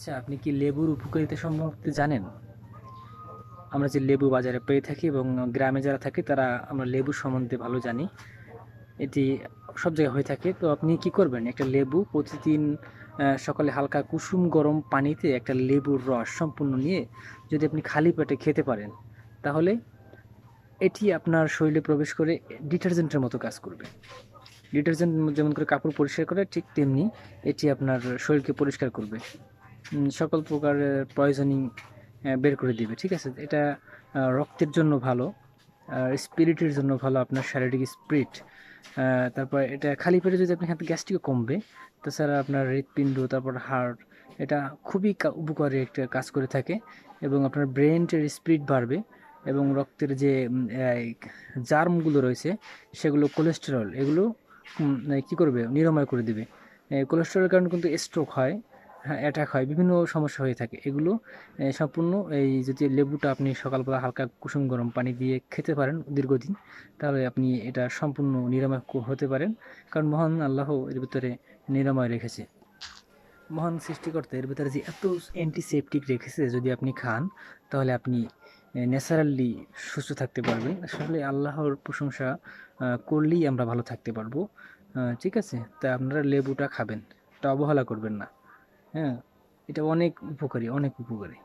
আচ্ছা আপনি কি লেবুর উপকারিতা সম্পর্কে জানেন? আমরা যে লেবু বাজারে পেয়ে থাকি এবং গ্রামে যারা থাকে, তারা আমরা লেবু সম্বন্ধে ভালো জানি। এটি সব জায়গায় হয়ে থাকে। তো আপনি কি করবেন? একটা লেবু প্রতিদিন সকালে হালকা কুসুম গরম পানিতে একটা লেবুর রস সম্পূর্ণ নিয়ে যদি আপনি খালি পেটে খেতে পারেন, তাহলে এটি আপনার শরীরে প্রবেশ করে ডিটারজেন্টের মতো কাজ করবে। ডিটারজেন্ট যেমন করে কাপড় পরিষ্কার করে, ঠিক তেমনি এটি আপনার শরীরকে পরিষ্কার করবে। সকল প্রকারের পয়জনিং বের করে দিবে, ঠিক আছে? এটা রক্তের জন্য ভালো, আর স্পিরিটের জন্য ভালো আপনার শারীরিক স্পিরিট তারপর এটা খালি পেটে যদি আপনি খান গ্যাস্ট্রিকও কমবে। তাছাড়া আপনার হৃৎপিণ্ড, তারপর হার্ট এটা খুবই উপকারী একটা কাজ করে থাকে এবং আপনার ব্রেনের স্পিরিট বাড়বে এবং রক্তের যে জার্মগুলো রয়েছে, সেগুলো কোলেস্টেরল এগুলো কি করবে? নিরাময় করে দিবে। কোলেস্টেরলের কারণে কিন্তু স্ট্রোক হ্যাঁ অ্যাটাক হয়, বিভিন্ন সমস্যা হয়ে থাকে। এগুলো সম্পূর্ণ এই যদি লেবুটা আপনি সকালবেলা হালকা কুসুম গরম পানি দিয়ে খেতে পারেন দীর্ঘদিন, তাহলে আপনি এটা সম্পূর্ণ নিরাময় হতে পারেন। কারণ মহান আল্লাহ এর ভিতরে নিরাময় রেখেছে। মহান সৃষ্টিকর্তা এর ভিতরে যে এত অ্যান্টিসেপটিক রেখেছে যদি আপনি খান, তাহলে আপনি ন্যাচারালি সুস্থ থাকতে পারবেন। আসলে আল্লাহর প্রশংসা করলেই আমরা ভালো থাকতে পারব। ঠিক আছে? তা আপনারা লেবুটা খাবেন এটা অবহেলা করবেন না। হ্যাঁ এটা অনেক উপকারী অনেক উপকারী।